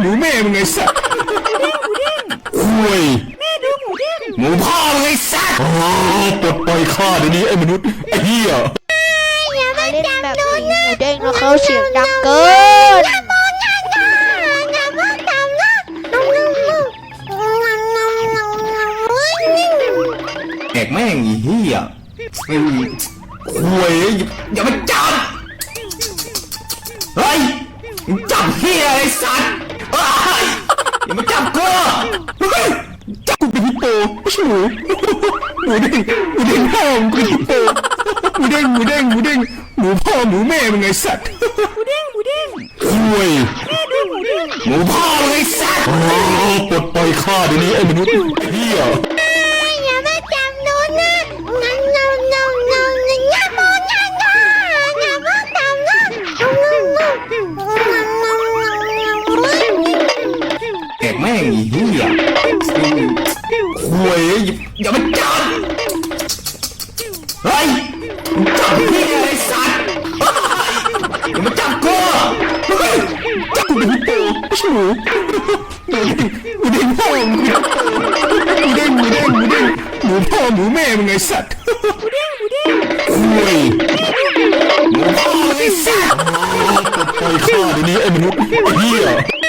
หมูแม่มึงไงสัตว์คุยแม่ดูหมูเด้งหมูพ่อมึงไงสัตว์อ๋อปลดปล่อยข้าเดี๋ยวนี้ไอ้มนุษย์ไอ้เหี้ยอย่ามาเล่นจับแบบหนูนี้หนะมูเด้งแล้วเขาเสียงดังเกินอย่ามองอย่าอย่าอย่ามาทำนะนุ่มนุ่มนุ่มนุ่มนุ่มนุ่มนุ่มแอกแม่งไอ้เหี้ยไอ้คุยอย่ามาจับเฮ้ยมึงจับเหี้ยไอ้สัตว์ เฮ้ยอย่ามาจับกูเฮ้ยจับกูเป็นฮิปโปไม่ใช่หนูหมูเด้งหมูเด้งพ่อมึงเป็นฮิปโปหมูเด้งหมูเด้งหมูเด้งหมูพ่อหมูแม่มึงไงสัตว์หมูเด้งหมูเด้งคุยแม่ดูหมูพ่อมึงไงสัตว์ปลดปล่อยข้าเดี๋ยวนี้ไอ้มนุษย์เหี้ย คุยอย่ามาจับเฮ้ยมึงจับเหี้ยไอ้สัตว์เฮ้ยอย่ามาจับกูเฮ้ยจับกูเป็นฮิปโปไม่ใช่หมูหมูเด้งหมูเด้งพ่อมึงเป็นฮิปโปหมูเด้งหมูเด้งหมูเด้งหมูพ่อหมูแม่มึงไงสัตว์หมูเด้งหมูเด้งคุยหมูพ่อมึงไอ้สัตว์ปลดปล่อยข้าเดี๋ยวนี้ไอ้มนุษย์ไอ้เหี้ย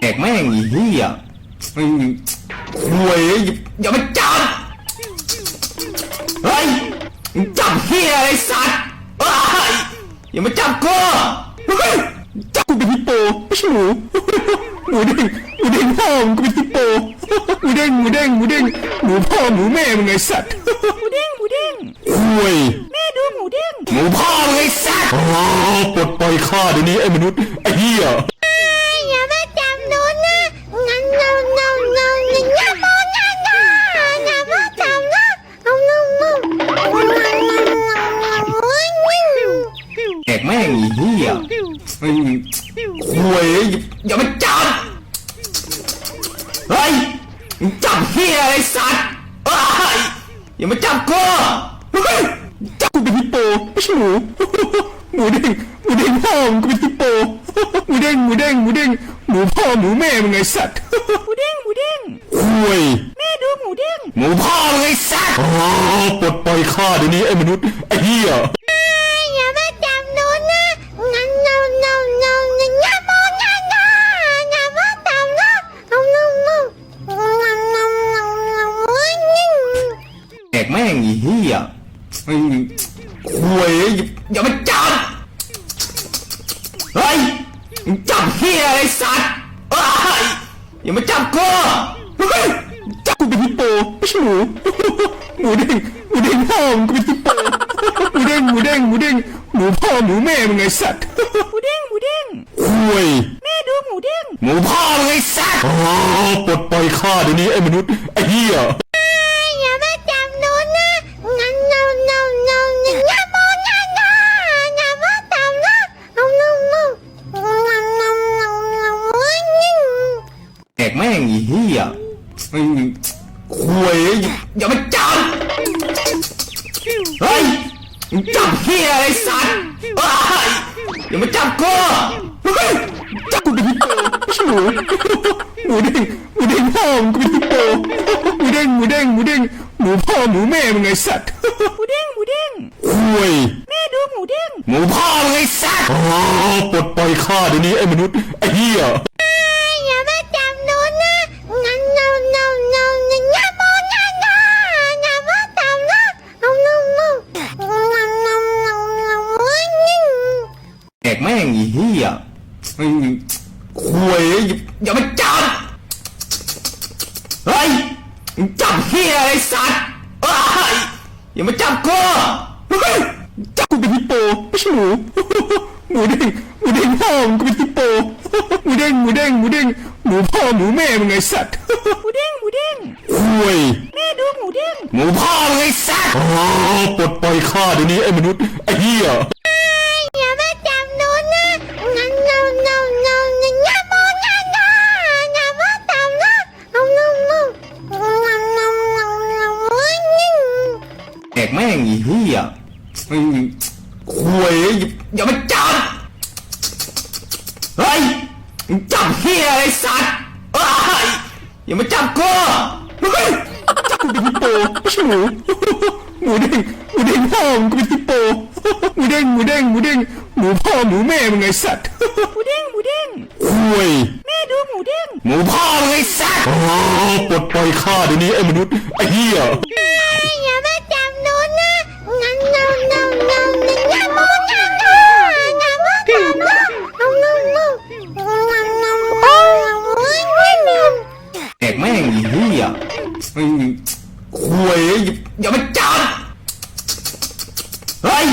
แอกแม่งไอ้เหี้ยคุยอย่ามาจับเฮ้ยมึงจับเหี้ยไอ้สัตว์เฮ้ยอย่ามาจับกูเฮ้ยจับกูเป็นฮิปโปไม่ใช่หมูหมูเด้งหมูเด้งพ่อมึงกูเป็นฮิปโปหมูเด้งหมูเด้งหมูเด้งหมูพ่อหมูแม่มึงไงสัตว์หมูเด้งหมูเด้งคุยแม่ดูหมูเด้งหมูพ่อมึงไอ้สัตว์ ปลดปล่อยข้าเดี๋ยวนี้ไอ้มนุษย์ไอ้เหี้ยอย่ามาจับหนูนะงั้นนุ่มนุ่มนุ่มอย่ามองอย่าอย่าอย่ามาทำนะนุ่มนุ่มนุ่มนุ่มนุ่มนุ่มแอกแม่งไอ้เหี้ยคุยอย่ามาจับเฮ้ยมึงจับเหี้ยไอ้สัตว์เฮ้ยอย่ามาจับกูเฮ้ยจับกูเป็นฮิปโปไม่ใช่หมู หมูเด้งหมูเด้งพ่อมึงกูเป็นฮิปโปหมูเด้งหมูเด้งหมูเด้งหมูพ่อหมูแม่มึงไงสัตว์หมูเด้งหมูเด้งคุยแม่ดูหมูเด้งหมูพ่อมึงไอ้สัตว์ปลดปล่อยข้าเดี๋ยวนี้ไอ้มนุษย์ไอ้เหี้ยอย่ามาจับหนูนะงั้นนุ่มนุ่มนุ่มอย่ามองอย่าอย่าอย่ามาทำนะนุ่มนุ่มนุ่มนุ่มนุ่มนุ่มนุ่มแอกแม่งไอ้เหี้ย คุยอย่ามาจับเฮ้ยมึงจับเหี้ยไอ้สัตว์เฮ้ยอย่ามาจับกูเฮ้ยจับกูเป็นฮิปโปไม่ใช่หมูหมูเด้งหมูเด้งพ่อมึงกูเป็นฮิปโปหมูเด้งหมูเด้งหมูเด้งหมูพ่อหมูแม่มึงไงสัตว์หมูเด้งหมูเด้งคุยแม่ดูหมูเด้งหมูพ่อมึงไอ้สัตว์ปลดปล่อยข้าเดี๋ยวนี้ไอ้มนุษย์ไอ้เหี้ย งจับเหี้ยไอ้สัตว์เฮ้ยอย่ามาจับกูเฮ้ยจับกูเป็นฮิปโปไม่ใช่หมูหมูเด้งหมูเด้งพ่อมึงกูเป็นฮิปโปหมูเด้งหมูเด้งหมูเด้งหมูพ่อหมูแม่มึงไงสัตว์หมูเด้งหมูเด้งคุยแม่ดูหมูเด้งหมูพ่อมึงไอ้สัตว์ปลดปล่อยข้าเดี๋ยวนี้ไอ้มนุษย์ไอ้เหี้ยอย่ อกแม่งไอ้เหี้ยคุยอย่ามาจับเฮ้ยมึงจับเหี้ยไอ้สัตว์เฮ้ยอย่ามาจับกูเฮ้ยจับกูเป็นฮิปโปไม่ใช่หมูหมูเด้งหมูเด้งพ่อมึงกูเป็นฮิปโปหมูเด้งหมูเด้งหมูเด้งหมูพ่อหมูแม่มึงไงสัตว์หมูเด้งหมูเด้งคุยแม่ดูหมูเด้งหมูพ่อมึงไอ้สัตว์ปลดปล่อยข้าเดี๋ยวนี้ไอ้มนุษย์ไอ้เหี้ยอย่ งไอ้เหี้ยไอ้ควยอย่าอย่ามาจับเฮ้ยมึงจับเหี้ยอะไรสัตว์เอ้ยอย่ามาจับกูเฮ้ยจับกูเป็นฮิปโปไม่ใช่หมูหมูเด้งหมูเด้งพ่อมึงกูเป็นฮิปโปหมูเด้งหมูเด้งหมูเด้งหมูพ่อหมูแม่มึงไงสัตว์หมูเด้งหมูเด้งควยแม่ดูหมูเด้งหมูพ่อมึงไอ้สัตว์โอ้ปลดปล่อยข้าเดี๋ยวนี้ไอ้มนุษย์ไอ้เหี้ยอย่ามา ยอย่าอย่ามาจับเฮ้ย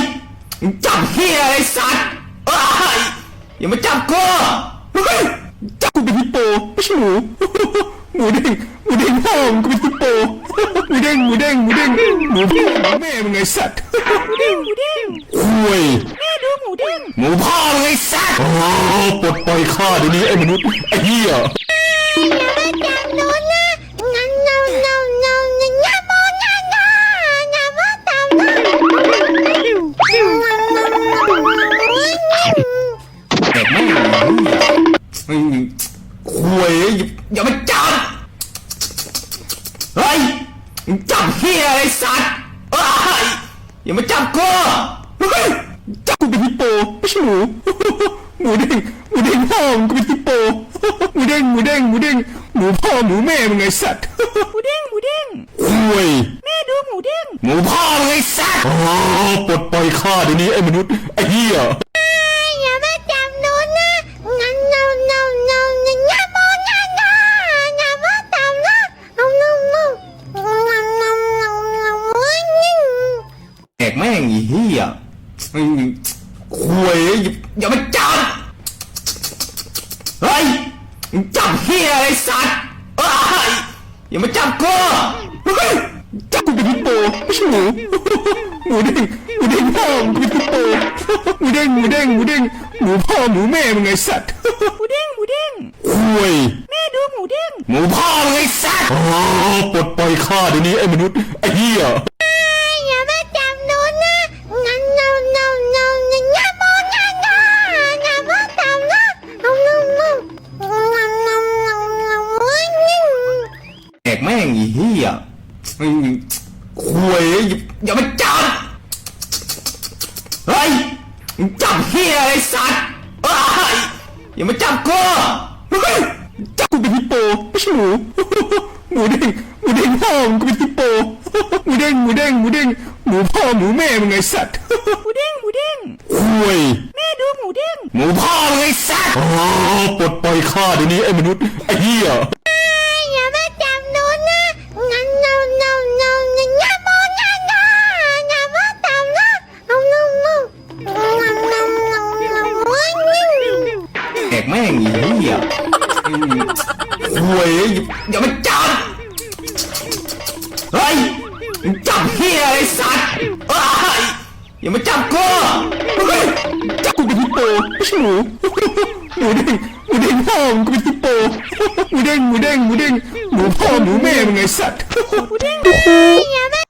มึงจับเหี้ยอะไรสัตว์เอ้ยอย่ามาจับกูเฮ้ยจับกูเป็นฮิปโปไม่ใช่หมูหมูเด้งหมูเด้งพ่อมึงกูเป็นฮิปโปหมูเด้งหมูเด้งหมูเด้งหมูพ่อหมูแม่มึงไงสัตว์หมูเด้งหมูเด้งควยแม่ดูหมูเด้งหมูพ่อมึงไอ้สัตว์โอ้ปลดปล่อยข้าเดี๋ยวนี้ไอ้มนุษย์ไอ้เหี้ยอย่ามาจับหนูนะามาจับกูเฮ้ยจับกูเป็นฮิปโปไม่ใช่หมูหมูเด้งหมูเด้งพ่อมึงกูเป็นฮิปโปหมูเด้งหมูเด้งหมูเด้งหมูพ่อหมูแม่มึงไงสัตว์หมูเด้งหมูเด้งควยแม่ดูหมูเด้งหมูพ่อมึงไอ้สัตว์โอ้ปลดปล่อยข้าเดี๋ยวนี้ไอ้มนุษย์ไอ้เหี้ย เฮ้ยมึงจับเฮียอะไรสัตว์เอ้ยอย่ามาจับกูเฮ้ยจับกูเป็นฮิปโปไม่ใช่หมูหมูเด้งหมูเด้งพ่อมึงกูเป็นฮิปโปหมูเด้งหมูเด้งหมูเด้งหมูพ่อหมูแม่มึงไงสัตว์หมูเด้งหมูเด้งควยแม่ดูหมูเด้งหมูพ่อมึงไอ้สัตว์โอ้ปลดปล่อยข้าเดี๋ยวนี้ไอ้มนุษย์ไอ้เหี้ย งไอ้เหี้ยไอ้ควยอย่าอย่ามาจับเฮ้ยมึงจับเฮียอะไรสัตว์เอ้ยอย่ามาจับกูเฮ้ยจับกูเป็นฮิปโปไม่ใช่หมูหมูเด้งหมูเด้งพ่อมึงกูเป็นฮิปโปหมูเด้งหมูเด้งหมูเด้งหมูพ่อหมูแม่มึงไงสัตว์หมูเด้งหมูเด้งควยแม่ดูหมูเด้งหมูพ่อมึงไอ้สัตว์โอ้ปลดปล่อยข้าเดี๋ยวนี้ไอ้มนุษย์ไอ้เหี้ยอย่ เฮียอะไรสัตว์เอ้ยอย่ามาจับกูเฮ้ยจับกูเป็นฮิปโปไม่ใช่หมูหมูเด้งหมูเด้งพ่อมึงกูเป็นฮิปโปหมูเด้งหมูเด้งหมูเด้งหมูพ่อหมูแม่มึงไงสัตว์หนูเด้งอย่ามา